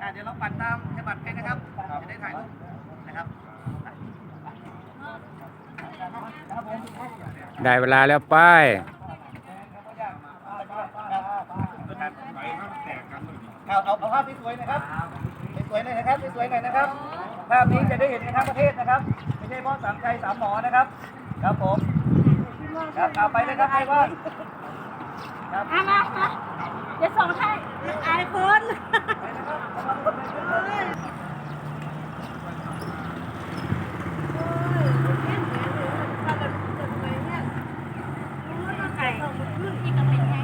อ่าเดี๋ยวเราปั่นตามฉบับเพชรนะครับ จะได้ถ่ายรูปนะครับได้เวลาแล้วไปเอาเอาเอาภาพสวยๆนะครับสวยๆหน่อยนะครับสวยๆหน่อยนะครับ ภาพนี้จะได้เห็นกันทั้งประเทศนะครับไม่ใช่เพราะสามชัยสามหมอนะครับ ครับผมครับเอาไปเลยครับไปว่าครับอะมามาเดี๋ยวส่งให้อายคน ไปนะครับ ไก่ที่ก็เป็นไง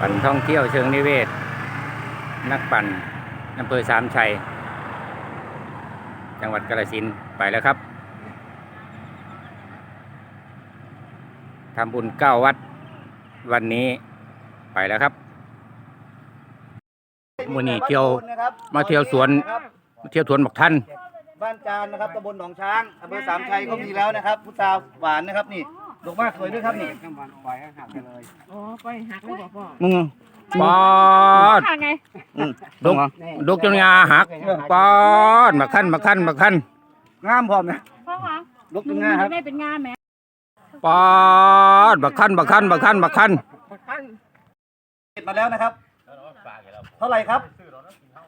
ปั่นท่องเที่ยวเชิงนิเวศ นักปั่นอำเภอสามชัย จังหวัดกาฬสินธุ์ไปแล้วครับทำบุญเก้าวัดวันนี้ไปแล้วครับมื้อนี้เที่ยวนะครับมาเที่ยวสวนครับเที่ยวสวนบักท่านบ้านจานนะครับตำบลหนองช้างอำเภอสามชัยก็มีแล้วนะครับพุทราหวานนะครับนี่ ดอกมากสวยด้วยครับนี่โอ้ไปหักเลยบอกพ่อมึงปอดทางไงดกดกจนงาหักปอดมาขั้นมาขั้นมาขั้นงามพร้อมนะพ่อคะลกตรงหน้าครับไม่เป็นงานแหมปอดมาขั้นมาขั้นมาขั้นมาขั้นเสร็จมาแล้วนะครับเท่าไหร่ครับ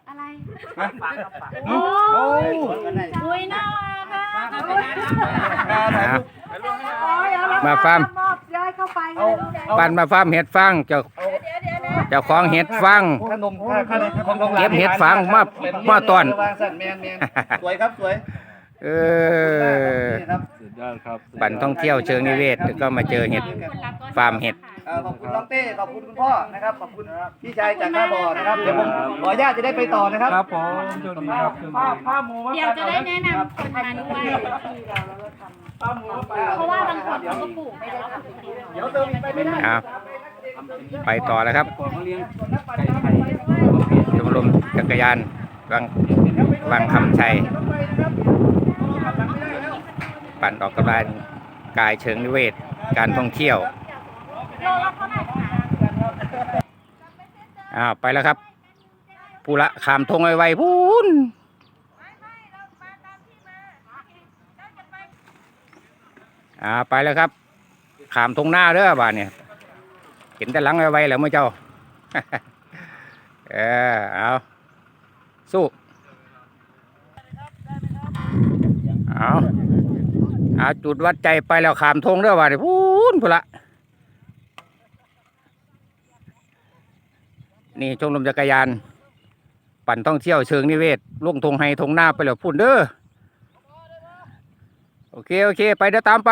อะไรฮะโอ้โอ้อุ้ยน่ารักนะนะ มาฟาร์มย้ายเข้าไปเอาเอาปั่นมาฟาร์มเห็ดฟางเจ้าเดี๋ยวเดี๋ยวนะเจ้าของเห็ดฟาง ขนมค่าค่าของของเก็บเห็ดฟางมามาต้อน วางสั่นแมนแมนสวยครับสวยเออ นี่ครับปั่นท่องเที่ยวเชิงนิเวศแล้วก็มาเจอเห็ด ฟาร์มเห็ด เอ่อขอบคุณน้องเต้ขอบคุณคุณพ่อนะครับขอบคุณพี่ชายจากท่าบ่อนะครับเดี๋ยวผมขออนุญาตจะได้ไปต่อนะครับครับผมโชคดีครับโชคดี ผ้าผ้าหมูเดี๋ยวจะได้แนะนำคนมาด้วย ผ้าหมูไป เพราะว่าบางคนเขาก็ปลูกไม่ได้ทำเป็นที่เดี๋ยวเดินไปไม่ได้เอาไปต่อแล้วครับชมรมจักรยานวังวังคำชัย ปั่นออกกำลังกายเชิงนิเวศ การท่องเที่ยวโลละเท่าไหร่คะอ้าวไปแล้วครับ ผู้ละขามทงไวๆพูน อ่าไปแล้วครับ ขามทงหน้าเด้อบ้านเนี่ยเห็นแต่หลังไวๆแล้วเมื่อเจ้า เออเอาสู้เอาเอาจุดวัดใจไปแล้วขามทงเด้อบ้านเนี่ยพูนผู้ละนี่ชมรมจักรยาน ปั่นท่องเที่ยวเชิงนิเวศล่วงทงไฮทงหน้าไปแล้วพุ่นเด้อ โอเค โอเค ไปเดี๋ยวตามไป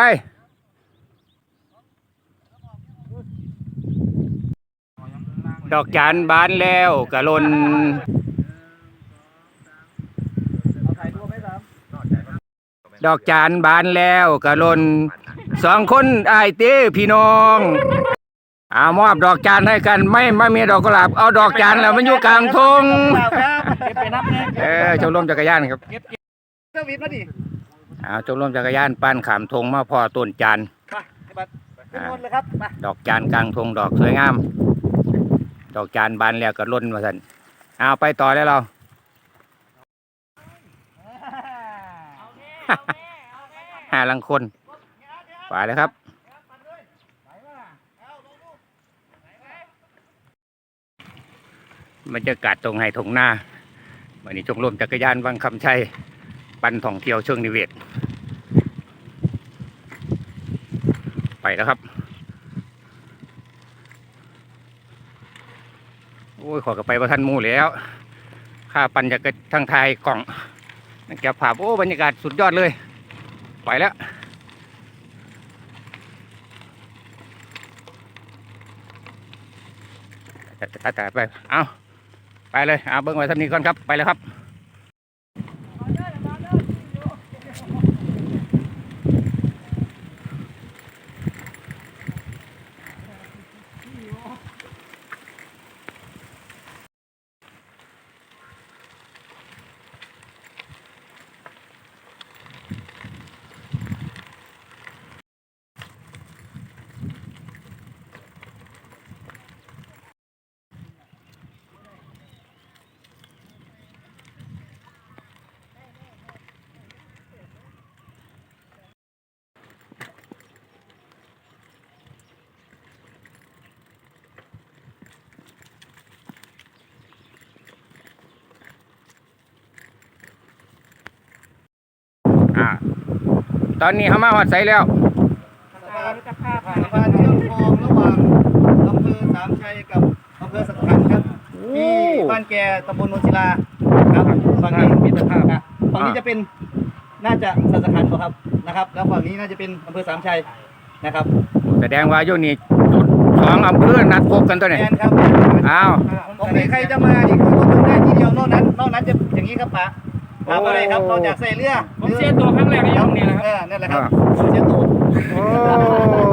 ดอกจานบานแล้วกะลนถ่ายรูปไหมครับดอกจานบานแล้วกะลนสองคนไอายเต้พี่น้องอามอบดอกจานให้กัน ไม่ไม่มีดอกกุหลาบเอาดอกจานแล้วมันอยู่กลางทงครับเก็บไปนับเลยเออชมรมจักรยานครับเจ้าวิทย์มาดิ เอาชมรมจักรยานปั้นขามธงมาพอต้นจานไปบัตรขึ้นบนเลยครับไปดอกจานกลางธงดอกสวยงาม ดอกจานบานแล้วก็ล้นมาสันเอาไปต่อแล้วเราห้าลังคนไปแล้วครับบรรยากาศตรงไห้ตรงหน้าวันนี้ชมรมจักรยานวังคำชัย ปันท่องเที่ยวเชิงนิเวศ ไปแล้วครับ โอ้ยขอกลับไปว่าท่านมูแล้วข้าปันจากทางไทยกล่องนักจับภาพโอ้บรรยากาศสุดยอดเลย ไปแล้วตัดตัดไป เอาไปเลย เอาเบิ้งไว้ท่านี้ก่อนครับ ไปแล้วครับ ตอนนี้เขามาฮอดไสแล้วสะพานสะพานเชื่อมคลองระหว่างอำเภอสามชัยกับอำเภอสังขารครับที่บ้านแกตำบลโนนศิลาครับฝั่งนี้มิตรภาพครับฝั่งนี้จะเป็นน่าจะสังขารครับนะครับ แล้วฝั่งนี้น่าจะเป็นอำเภอสามชัยนะครับ แสดงว่าอยู่นี่จุดสองอำเภอนัดพบกันตัวไหนแมนครับอ้าวตรงนี้ใครจะมานี่คือรถตรงได้ทีเดียวนอกนั้นนอกนั้นจะอย่างนี้ครับป๋า ตามอะไรครับนอกจากใส่เรือผมเสียตัวครั้งแรกในยุคนี้นะครับเออนั่นแหละครับเสียตัวโอ้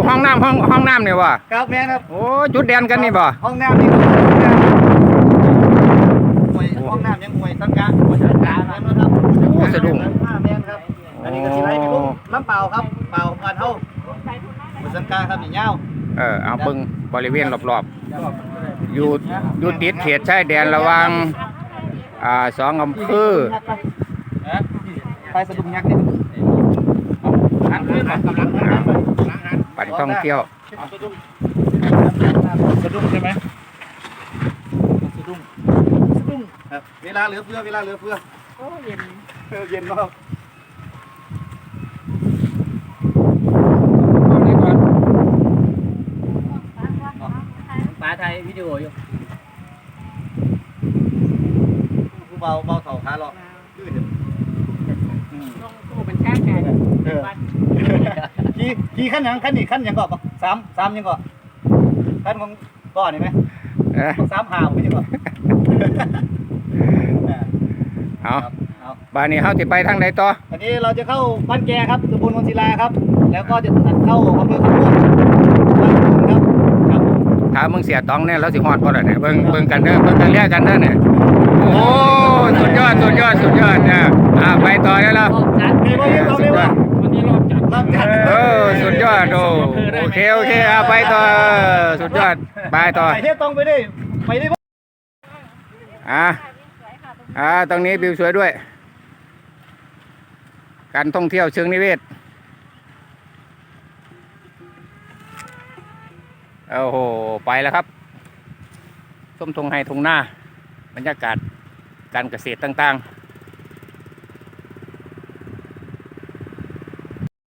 ห้องน้ำห้องห้องน้ำเนี่ยว่ะครับแม่ครับโอ้จุดแดนกันนี่บ่ห้องน้ำนี่ก็ห้องน้ำห่วยห้องน้ำยังห่วยสังกะห่วยสังกะแม่นบ่ครับโอ้สะดุ้งอ่าแม่นครับอันนี้ก็สิไล่ไปลุ่มน้ำเปล่าครับเปล่าก่อนเฮาห่วยสังกะครับนี่ยาวเออเอาเบิ่งบริเวณรอบๆอยู่อยู่ติดเขตชายแดนระหว่างอ่าสองอำเภอ ไปสะดุ้งยักษ์นี่หันขึ้นมากำลังปันท่องเที่ยวสะดุ้งสะดุ้งใช่ไหมสะดุ้งสะดุ้งครับเวลาเหลือเฟือเวลาเหลือเฟือโอ้เย็นเย็นมากป้าไทยวิดีโออยู่กูเบาเบาเข่าขาหรอกยืดเถอะอืม ล งตู้เป็นแช่แข็งเออขี่ขี่ขั้นหยังขั้นนี่ขั้นหยังก่อนปะสามสามหยังก่อนขั้นของก่อนเห็นไหมเอ้ยสามหาวไม่ใช่ก่อนเอาเอาบ้านนี้เฮาสิไปทางใดต่ออันนี้เราจะเข้าบ้านแกครับตำบลวังศิลาครับ แล้วก็จะตัดเข้าอำเภอคำม่วง ถ้ามึงเสียตองเนี่ยเราสิฮอดบ่ล่ะเนี่ยเบิ่งเบิ่งกันเด้อเบิ่งกันแลกกันเด้อเนี่ยโอ้สุดยอดสุดยอดสุดยอดนะอ่าไปต่อได้แล้วจัดมีบ่มีเราเลยว่าวันนี้รอบจัดรอบจัดเออสุดยอดโอ้โอเคโอเคอ่าไปต่อสุดยอดไปต่อไปเที่ยวตรงไปได้ไปได้บ่อ่าอ่าตรงนี้วิวสวยด้วย การท่องเที่ยวเชิงนิเวศ โอ้โห ไปแล้วครับ ส้มทงไฮทงหน้า บรรยากาศการเกษตรต่าง ๆ